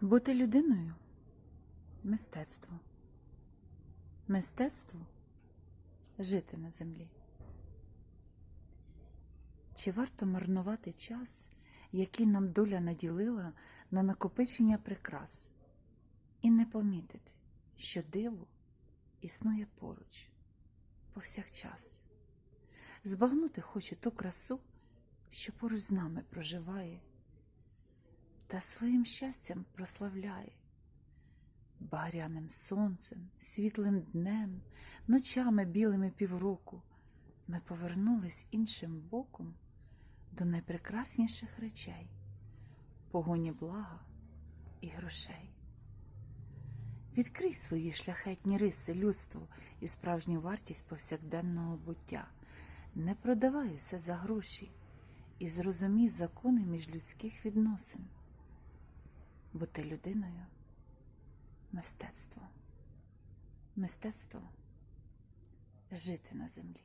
Бути людиною мистецтво. Мистецтво жити на землі. Чи варто марнувати час, який нам доля наділила на накопичення прикрас, і не помітити, що диво існує поруч, повсякчас. Збагнути хочу ту красу, що поруч з нами проживає, та своїм щастям прославляє. Багряним сонцем, світлим днем, ночами білими півроку ми повернулись іншим боком до найпрекрасніших речей, погоні блага і грошей. Відкрий свої шляхетні риси людству і справжню вартість повсякденного буття. Не продавай все за гроші і зрозумій закони міжлюдських відносин. Бути людиною мистецтво. Мистецтво жити на землі.